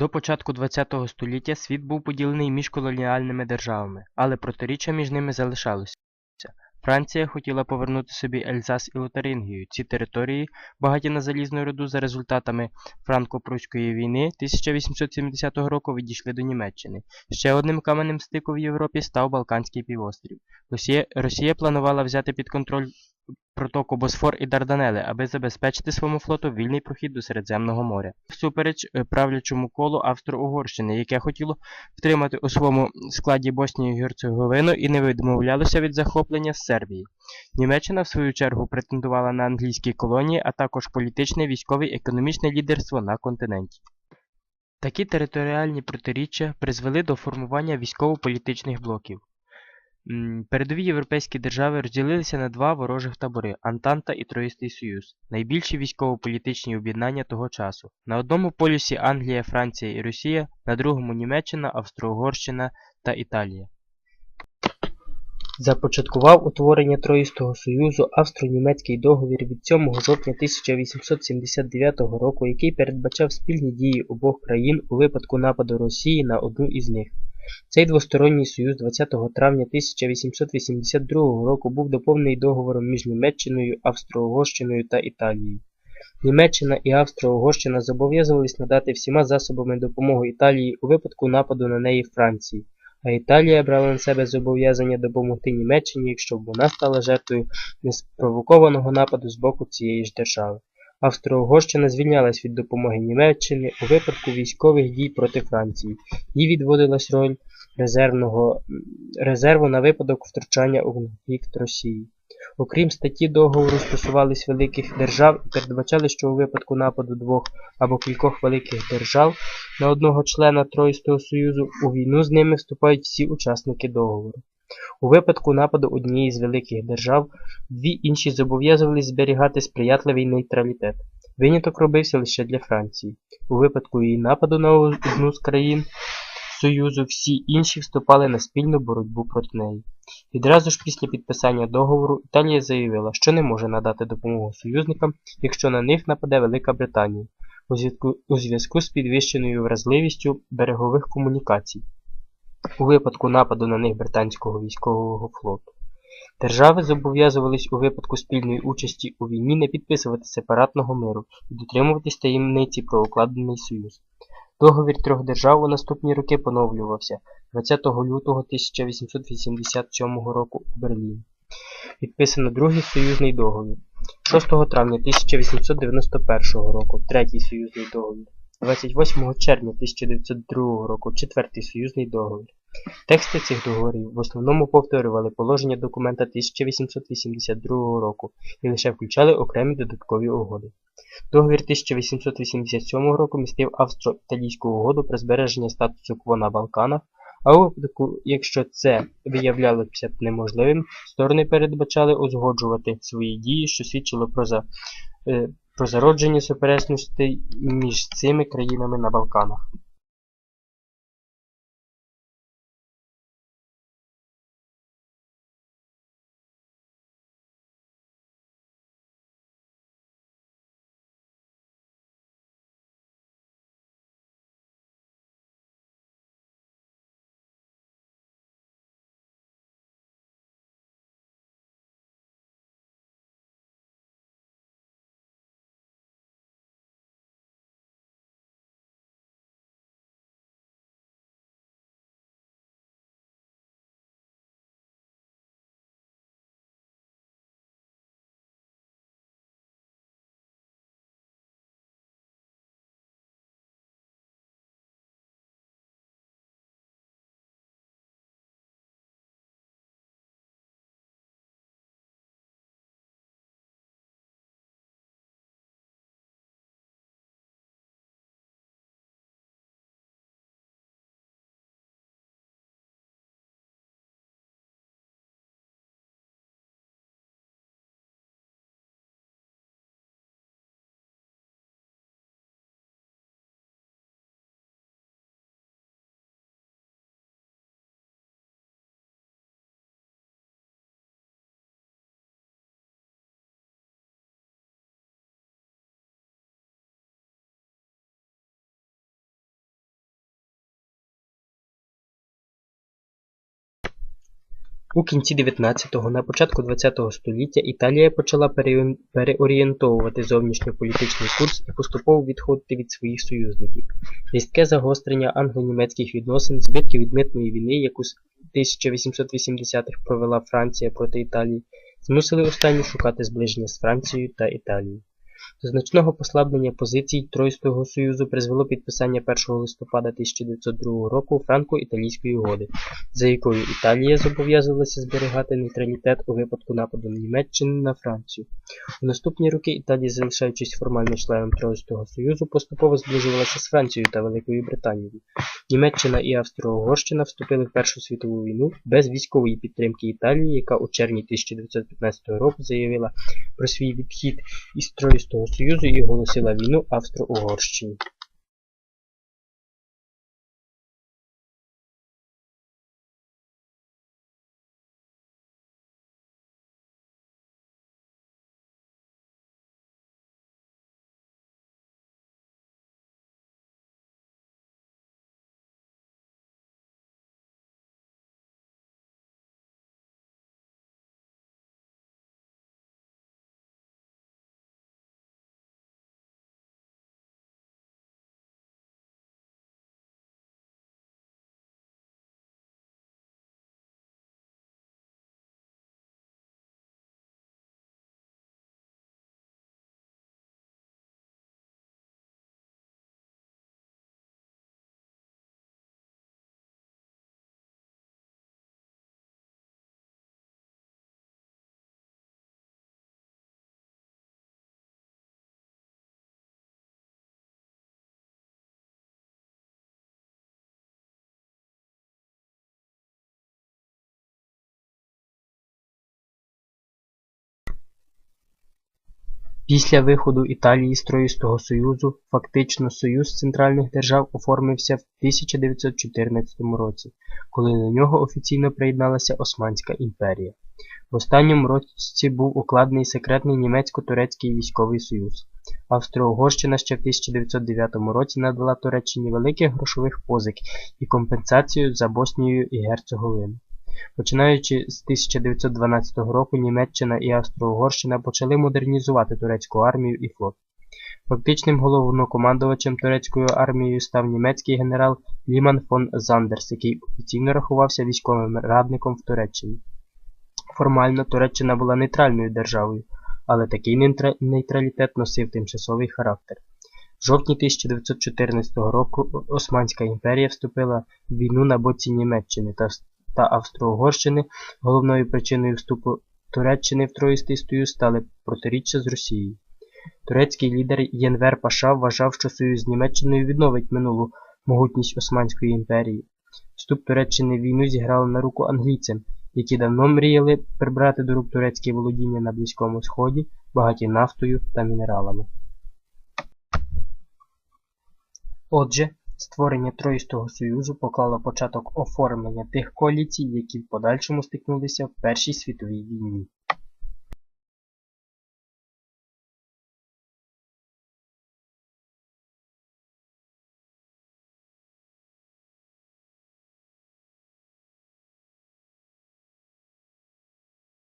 До початку ХХ століття світ був поділений між колоніальними державами, але протиріччя між ними залишалося. Франція хотіла повернути собі Ельзас і Лотарингію. Ці території, багаті на залізну руду за результатами Франко-Пруської війни 1870 року відійшли до Німеччини. Ще одним каменем стику в Європі став Балканський півострів. Росія, Росія планувала взяти під контроль протоку Босфор і Дарданели, аби забезпечити своєму флоту вільний прохід до Середземного моря. Всупереч е, правлячому колу Австро-Угорщини, яке хотіло втримати у своєму складі Боснію і Герцеговину і не відмовлялося від захоплення з Сербії. Німеччина, в свою чергу, претендувала на англійські колонії, а також політичне, військове і економічне лідерство на континенті. Такі територіальні протиріччя призвели до формування військово-політичних блоків. Передові європейські держави розділилися на два ворожих табори Антанта і Троїстий Союз, найбільші військово-політичні об'єднання того часу. На одному полюсі Англія, Франція і Росія, на другому Німеччина, Австро-Угорщина та Італія. Започаткував утворення Троїстого Союзу Австро-Німецький договір від 7 жовтня 1879 року, який передбачав спільні дії обох країн у випадку нападу Росії на одну із них. Цей двосторонній союз 20 травня 1882 року був доповнений договором між Німеччиною, Австро-Угорщиною та Італією. Німеччина і Австро-Угорщина зобов'язувались надати всіма засобами допомогу Італії у випадку нападу на неї Франції, а Італія брала на себе зобов'язання допомогти Німеччині, якщо б вона стала жертвою неспровокованого нападу з боку цієї ж держави. Австро-Угорщина звільнялась від допомоги Німеччини у випадку військових дій проти Франції. Їй відводилась роль резервного, резерву на випадок втручання у конфлікт Росії. Окрім статті договору стосувались великих держав і передбачали, що у випадку нападу двох або кількох великих держав на одного члена Троїстого Союзу у війну з ними вступають всі учасники договору. У випадку нападу однієї з великих держав, дві інші зобов'язувались зберігати сприятливий нейтралітет. Виняток робився лише для Франції. У випадку її нападу на одну з країн Союзу всі інші вступали на спільну боротьбу проти неї. Відразу ж після підписання договору Італія заявила, що не може надати допомогу союзникам, якщо на них нападе Велика Британія, у зв'язку- з підвищеною вразливістю берегових комунікацій у випадку нападу на них британського військового флоту. Держави зобов'язувались у випадку спільної участі у війні не підписувати сепаратного миру і дотримуватись таємниці про укладений союз. Договір трьох держав у наступні роки поновлювався 20 лютого 1887 року у Берліні. Підписано другий союзний договір. 6 травня 1891 року третій союзний договір. 28 червня 1902 року четвертий союзний договір. Тексти цих договорів в основному повторювали положення документа 1882 року і лише включали окремі додаткові угоди. Договір 1887 року містив австро-італійську угоду про збереження статусу кво на Балканах, а у випадку, якщо це виявлялося б неможливим, сторони передбачали узгоджувати свої дії, що свідчило про, за, е, про зародження суперечностей між цими країнами на Балканах. У кінці 19-го, на початку 20-го століття Італія почала переорієнтовувати зовнішньополітичний курс і поступово відходити від своїх союзників. Різке загострення англо-німецьких відносин, збитки від митної війни, яку з 1880-х провела Франція проти Італії, змусили останню шукати зближення з Францією та Італією. Значного послаблення позицій Тройського Союзу призвело підписання 1 листопада 1902 року франко-італійської угоди, за якою Італія зобов'язувалася зберігати нейтралітет у випадку нападу Німеччини на Францію. У наступні роки Італія, залишаючись формально членом Тройського Союзу, поступово зближувалася з Францією та Великою Британією. Німеччина і Австро-Угорщина вступили в Першу світову війну без військової підтримки Італії, яка у червні 1915 року заявила про свій відхід із Тройського Союзу і оголосила війну Австро-Угорщині. Після виходу Італії з Троїстого Союзу фактично Союз центральних держав оформився в 1914 році, коли до нього офіційно приєдналася Османська імперія. В останньому році був укладений секретний німецько-турецький військовий союз. Австро-Угорщина ще в 1909 році надала Туреччині великих грошових позик і компенсацію за Боснію і Герцеговину. Починаючи з 1912 року Німеччина і Австро-Угорщина почали модернізувати турецьку армію і флот. Фактичним головнокомандувачем турецькою армією став німецький генерал Ліман фон Зандерс, який офіційно рахувався військовим радником в Туреччині. Формально Туреччина була нейтральною державою, але такий нейтралітет носив тимчасовий характер. В жовтні 1914 року Османська імперія вступила в війну на боці Німеччини та та Австро-Угорщини, головною причиною вступу Туреччини в Троїстий Союз стали протиріччя з Росією. Турецький лідер Єнвер Паша вважав, що союз з Німеччиною відновить минулу могутність Османської імперії. Вступ Туреччини в війну зіграв на руку англійцям, які давно мріяли прибрати до рук турецькі володіння на Близькому Сході, багаті нафтою та мінералами. Отже, Створення Троїстого Союзу поклало початок оформлення тих коаліцій, які в подальшому стикнулися в Першій світовій війні.